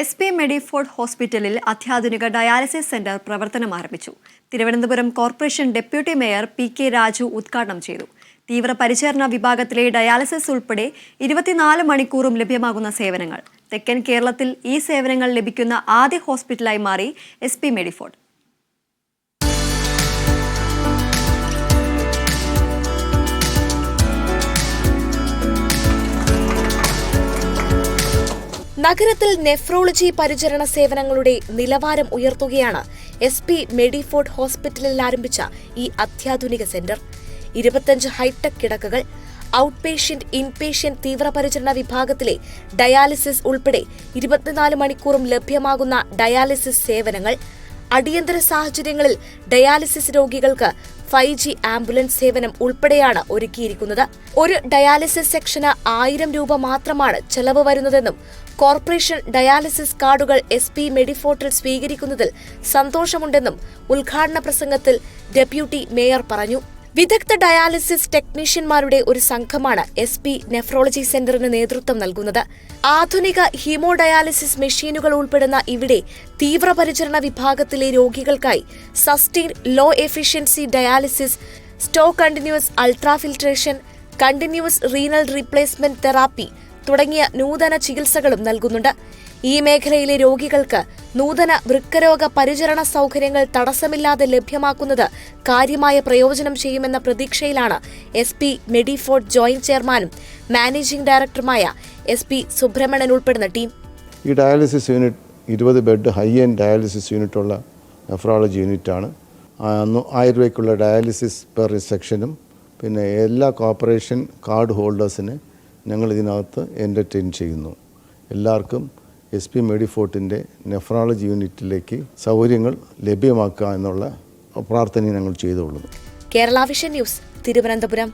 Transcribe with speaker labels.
Speaker 1: S P മെഡിഫോർഡ് ഹോസ്പിറ്റലിൽ അത്യാധുനിക dialysis center പ്രവർത്തനം ആരംഭിച്ചു. Thiruvananthapuram corporation deputy mayor P K Raju ഉദ്ഘാടനം ചെയ്തു. തീവ്രപരിചരണ വിഭാഗത്തിലെ ഡയാലിസിസ് ഉൾപ്പെടെ ഇരുപത്തിനാല് മണിക്കൂറും ലഭ്യമാകുന്ന സേവനങ്ങൾ. തെക്കൻ കേരളത്തിൽ ഈ സേവനങ്ങൾ ലഭിക്കുന്ന ആദ്യ ഹോസ്പിറ്റലായി മാറി എസ് പി മെഡിഫോർഡ്.
Speaker 2: നഗരത്തിൽ നെഫ്രോളജി പരിചരണ സേവനങ്ങളുടെ നിലവാരം ഉയർത്തുകയാണ് എസ് പി മെഡിഫോർഡ് ഹോസ്പിറ്റലിൽ ആരംഭിച്ച ഈ അത്യാധുനിക സെന്റർ. ഇരുപത്തഞ്ച് ഹൈടെക് കിടക്കകൾ ഔട്ട് പേഷ്യന്റ് ഇൻപേഷ്യന്റ് തീവ്രപരിചരണ വിഭാഗത്തിലെ ഡയാലിസിസ് ഉൾപ്പെടെ ഇരുപത്തിനാല് മണിക്കൂറും ലഭ്യമാകുന്ന ഡയാലിസിസ് സേവനങ്ങൾ അടിയന്തര സാഹചര്യങ്ങളിൽ ഡയാലിസിസ് രോഗികൾക്ക് ഫൈവ് ജി ആംബുലൻസ് സേവനം ഉൾപ്പെടെയാണ് ഒരുക്കിയിരിക്കുന്നത്. ഒരു ഡയാലിസിസ് സെക്ഷന് ആയിരം രൂപ മാത്രമാണ് ചെലവ് വരുന്നതെന്നും കോർപ്പറേഷൻ ഡയാലിസിസ് കാർഡുകൾ എസ് പി മെഡിഫോർട്ടിൽ സ്വീകരിക്കുന്നതിൽ സന്തോഷമുണ്ടെന്നും ഉദ്ഘാടന പ്രസംഗത്തിൽ ഡെപ്യൂട്ടി മേയർ പറഞ്ഞു. വിദഗ്ധ ഡയാലിസിസ് ടെക്നീഷ്യന്മാരുടെ ഒരു സംഘമാണ് എസ് പി നെഫ്രോളജി സെന്ററിന് നേതൃത്വം നൽകുന്നത്. ആധുനിക ഹീമോഡയാലിസിസ് മെഷീനുകൾ ഉൾപ്പെടുന്ന ഇവിടെ തീവ്രപരിചരണ വിഭാഗത്തിലെ രോഗികൾക്കായി sustain low efficiency dialysis slow continuous ultrafiltration continuous renal replacement therapy തുടങ്ങിയ നൂതന ചികിത്സകളും നൽകുന്നുണ്ട്. ഈ മേഖലയിലെ രോഗികൾക്ക് നൂതന വൃക്കരോഗ പരിചരണ സൗകര്യങ്ങൾ തടസ്സമില്ലാതെ ലഭ്യമാക്കുന്നത് കാര്യമായ പ്രയോജനം ചെയ്യുമെന്ന പ്രതീക്ഷയിലാണ് എസ് പി മെഡിഫോർഡ് ജോയിന്റ് ചെയർമാനും മാനേജിംഗ് ഡയറക്ടറുമായ എസ് പി സുബ്രഹ്മണ്യൻ ഉൾപ്പെടുന്ന ടീം.
Speaker 3: ഈ ഡയാലിസിസ് യൂണിറ്റ് ഇരുപത് ബെഡ് ഹൈ എൻഡ് ഡയാലിസിസ് യൂണിറ്റുള്ള നെഫ്രോളജി യൂണിറ്റാണ്. ആയിരം രൂപയ്ക്കുള്ള ഡയാലിസിസ് പെർ സെക്ഷനും പിന്നെ എല്ലാ കോർപ്പറേഷൻ കാർഡ് ഹോൾഡേഴ്സിനെ ഞങ്ങൾ ഇതിനകത്ത് എന്റർടൈൻ ചെയ്യുന്നു. എല്ലാവർക്കും എസ് പി മെഡിഫോർട്ടിന്റെ നെഫ്രോളജി യൂണിറ്റിലേക്ക് സൗകര്യങ്ങൾ ലഭ്യമാക്കുക എന്നുള്ള പ്രാർത്ഥനയും ഞങ്ങൾ ചെയ്തുകൊള്ളുന്നു.
Speaker 2: Kerala vision news Thiruvananthapuram.